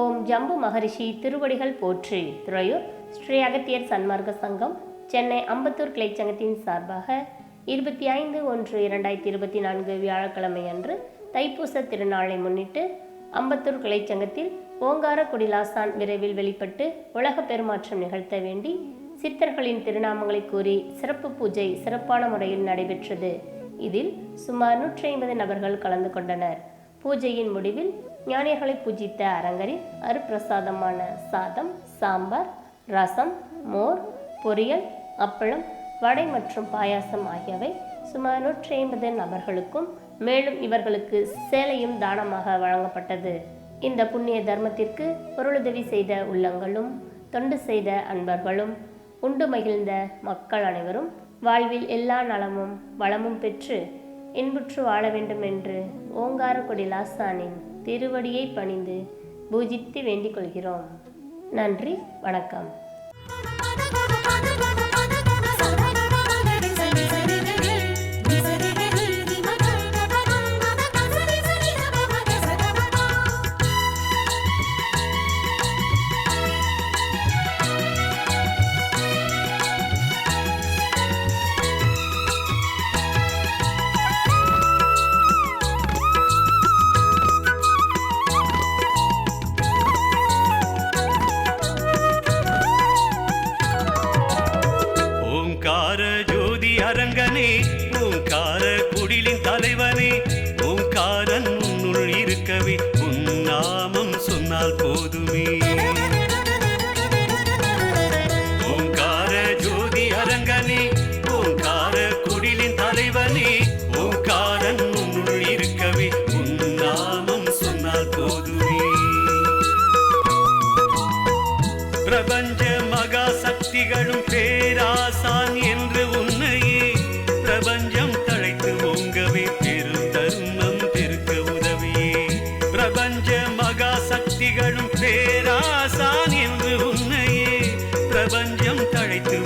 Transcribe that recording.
ஓம் ஜம்பு மகரிஷி திருவடிகள் போற்றி. துறையூர் ஸ்ரீ அகத்தியர் சன்மார்க்க சங்கம் சென்னை அம்பத்தூர் கிளைச்சங்கத்தின் சார்பாக இருபத்தி ஐந்து ஒன்று இரண்டாயிரத்தி இருபத்தி நான்கு வியாழக்கிழமை அன்று தைப்பூச திருநாளை முன்னிட்டு அம்பத்தூர் கிளைச்சங்கத்தில் ஓங்கார குடிலாசான் விரைவில் வெளிப்பட்டு உலக பெருமாற்றம் நிகழ்த்த வேண்டி சித்தர்களின் திருநாமங்களை கூறி சிறப்பு பூஜை சிறப்பான முறையில் நடைபெற்றது. இதில் சுமார் நூற்றி ஐம்பது நபர்கள் கலந்து கொண்டனர். பூஜையின் முடிவில் ஞானியர்களை பூஜித்த அரங்கரில் அருப்பிரசாதமான சாதம் சாம்பார் ரசம் மோர் பொரியல் அப்பளம் வடை மற்றும் பாயாசம் ஆகியவை சுமார் நூற்றி ஐம்பது நபர்களுக்கும் மேலும் இவர்களுக்கு சேலையும் தானமாக வழங்கப்பட்டது. இந்த புண்ணிய தர்மத்திற்கு பொருளுதவி செய்த உள்ளங்களும் தொண்டு செய்த அன்பர்களும் உண்டு மகிழ்ந்த மக்கள் அனைவரும் வாழ்வில் எல்லா நலமும் வளமும் பெற்று இன்புற்று வாழ வேண்டும் என்று ஓங்காரக்குடி லாசானின் திருவடியை பணிந்து பூஜித்து வேண்டிக் கொள்கிறோம். நன்றி வணக்கம். ஓங்கார ஜோதி அரங்கனே ஓங்கார குடிலின் தலைவனே ஓங்காரன் உன்னுள் இருக்கவே உன் நாமம் சொன்னால் போதுமே. பிரபஞ்ச மகா சக்திகளும் பேராசான் என்று உன்னையே பிரபஞ்சம் தழைத்து ஓங்கவே பெரு பெருக்க உதவியே. பிரபஞ்ச மகா சக்திகளும் பேராசான் என்று உன்னையே பிரபஞ்சம் தழைத்து